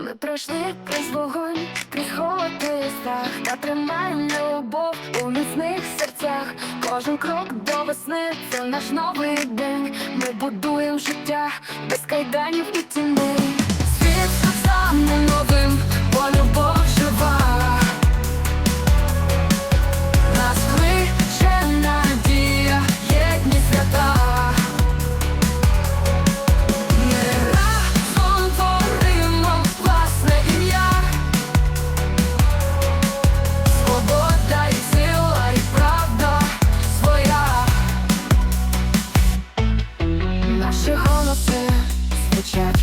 Ми пройшли крізь вогонь, крізь страх. Та тримаємо любов у міцних серцях. Кожен крок до весни це наш новий день. Ми будуємо життя без кайданів і тіней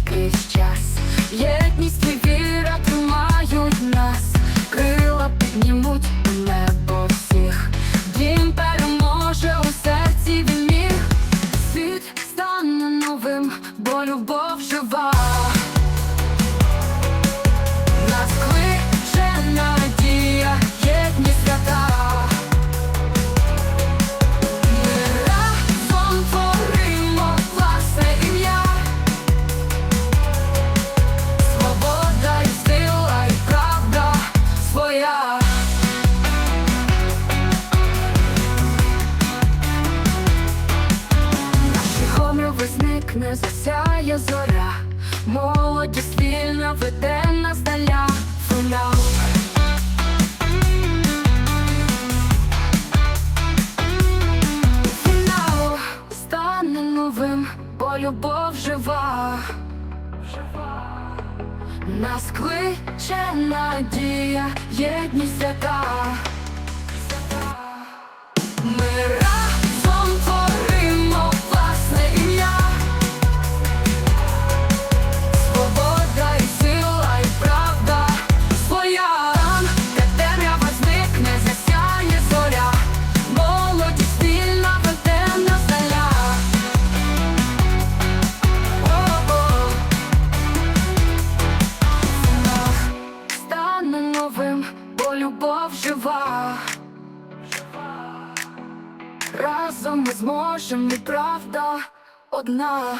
крізь час. Єдність і віра тримають нас, крила піднімуть небо всіх. Він переможе у серці він. Світ стане новим, бо любов жива. Зникне, засяє зоря, молодість вільна веде нас даля. Фінал стане новим, бо любов жива. Нас кличе надія, єдність свята. Разом ми зможемо, і правда одна.